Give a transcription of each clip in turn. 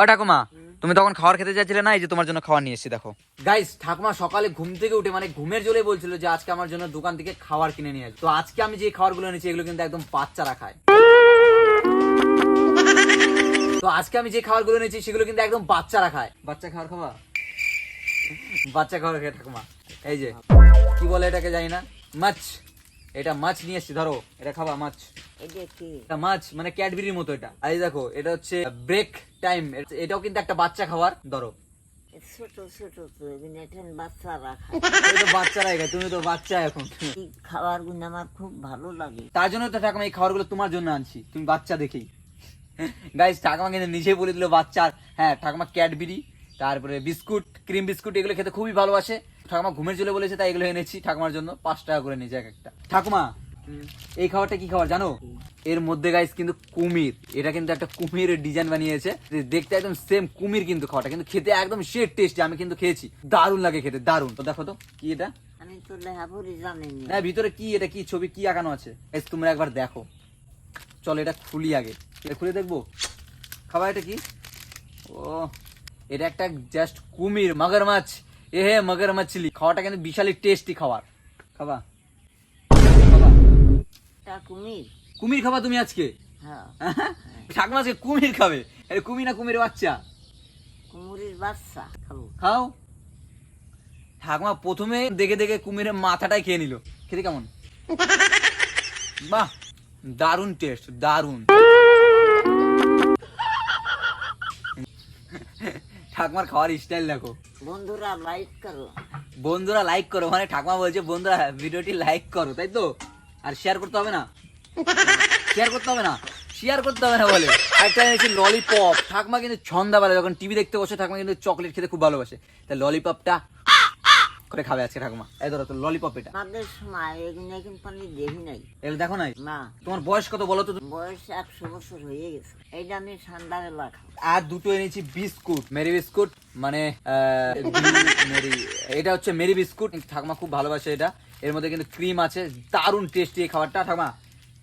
ও ঠাকুমা, তুমি তখন খাবার খেতে চাইছিলে না? এই যে তোমার জন্য খাবার নিয়ে এসেছি, দেখো। গাইস ঠাকুমা সকালে ঘুম থেকে উঠে মানে ঘুমের জলে বলছিল যে আজকে আমার জন্য দোকান থেকে খাবার কিনে নিয়ে আসবে। তো আজকে আমি যে খাবারগুলো এনেছি, এগুলো কিন্তু একদম বাচ্চারা খায়। তো আজকে আমি যে খাবারগুলো এনেছি, সেগুলো কিন্তু একদম বাচ্চারা খায়। বাচ্চা খাবার? খাবা বাচ্চা খাবার খায় ঠাকুমা, এই যে, কি বলে এটাকে জানি না? মাছ। এটা মাছ নিয়ে এসছি ধরো। এটা খাবা মাছ। এটা মাছ মানে ক্যাডবেরির মতো এটা। আর এই দেখো এটা হচ্ছে ব্রেক টাইম। এটাও কিন্তু একটা বাচ্চা খাবার ধরো। ছোট ছোট তো বাচ্চারা তুমি তো বাচ্চা এখন। আমার খুব ভালো লাগে। তার জন্য তো ঠাকুমা এই খাবারগুলো তোমার জন্য আনছি। তুমি বাচ্চা দেখেই। ঠাকুমা কিন্তু নিজেই বলে দিল বাচ্চার হ্যাঁ ঠাকুমা ক্যাডবেরি তারপরে বিস্কুট ক্রিম বিস্কুট এগুলো খেতে খুবই ভালোবাসে। ঠাকুমা ঘুমের জলে বলেছে তাই এগুলো এনেছি ঠাকুমার জন্য। পাঁচ টাকা করে নিয়েছে এক একটা। ঠাকুমা এই খাবারটা কি খাবার জানো? এর মধ্যে গাইস কিন্তু কুমির। এটা কিন্তু একটা কুমিরের ডিজাইন বানিয়েছে। যে দেখতে একদম সেম কুমির কিন্তু খাওয়াটা কিন্তু খেতে একদম শেড টেস্টি আমি কিন্তু খেয়েছি। দারুণ লাগে খেতে দারুণ। তো দেখো তো কি এটা? আমি তো লেহাপুরি জানিনি। হ্যাঁ ভিতরে কি এটা কি ছবি কি আঁকানো আছে? এস তোমরা একবার দেখো। চলো এটা খুলি আগে। এটা খুলে দেখব? খাবার এটা কি? ও এটা একটা জাস্ট কুমির মগর মাছ। এ হে মগর মাছলি খাওয়াটা কিন্তু বিশালই টেস্টি খাবার। খাবা? খাবা তা কুমির। কুমির খাবা তুমি আজকে? হ্যাঁ। ঠাকুমা আজকে কুমির খাবে। আরে কুমির না কুমির বাচ্চা? কুমিরের বাচ্চা খাব। খাও। ঠাকুমা প্রথমে দেখে দেখে কুমিরের মাথাটাই খেয়ে নিল। খেতে কেমন? বাহ দারুণ টেস্ট দারুণ। ঠাকুমার খাওয়ার স্টাইল দেখো। বন্ধুরা লাইক করো। বন্ধুরা লাইক করো। মানে ঠাকুমা বলছে, বন্ধুরা, ভিডিওটি লাইক করো। তাই তো? আর শেয়ার করতে হবে না? শেয়ার করতে হবে না? শেয়ার করতে হবে না বলে। একটা ললিপপ ঠাকুমা কিন্তু সন্ধ্যাবেলা যখন টিভি দেখতে বসে, ঠাকুমা কিন্তু চকলেট খেতে খুব ভালোবাসে। তাই ললিপপটা করে খাবে আজকে ঠাকুমা। এই ধরো তো ললিপপ এটা। সময় এগুলো দেখি নাই। এগুলো দেখো নাই? না। তোমার বয়স কত বলো তো? বয়স একশো বছর হয়ে গেছে। এইটা আমি সন্ধ্যাবেলা খাব। আর দুটো এনেছি বিস্কুট মেরি বিস্কুট মানে মেরি এটা হচ্ছে মেরি বিস্কুট। ঠাকুমা খুব ভালোবাসে এটা। এর মধ্যে কিন্তু ক্রিম আছে দারুণ টেস্টি এই খাবারটা। ঠাকুমা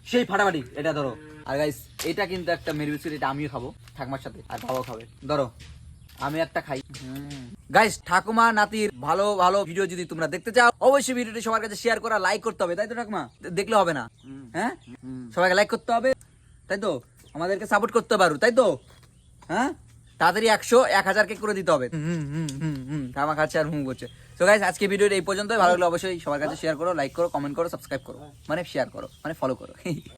সেই ফাটাফাটি এটা ধরো। আর গাইস এটা কিন্তু একটা মেরি বিস্কুট এটা আমিও খাব ঠাকুমার সাথে। আর বাবাও খাবে। ধরো। আমি একটা খাই। গাইস ঠাকুমা, নাতির ভালো ভালো ভিডিও যদি তোমরা দেখতে চাও, অবশ্যই ভিডিওটি সবার কাছে শেয়ার করা লাইক করতে হবে, তাই তো ঠাকুমা? দেখলে হবে না? হ্যাঁ? সবাইকে লাইক করতে হবে, তাই তো? আমাদেরকে সাপোর্ট করতে পারো, তাই তো? হ্যাঁ? তাড়াতাড়ি একশো, এক হাজার কে করে দিতে হবে। ঠামা খাচ্ছে আর হুম করছে তো গাইস আজকে ভিডিওটা এই পর্যন্তই। ভালো লাগলে অবশ্যই সবার কাছে শেয়ার করো লাইক করো কমেন্ট করো সাবস্ক্রাইব করো। মানে শেয়ার করো মানে ফলো করো।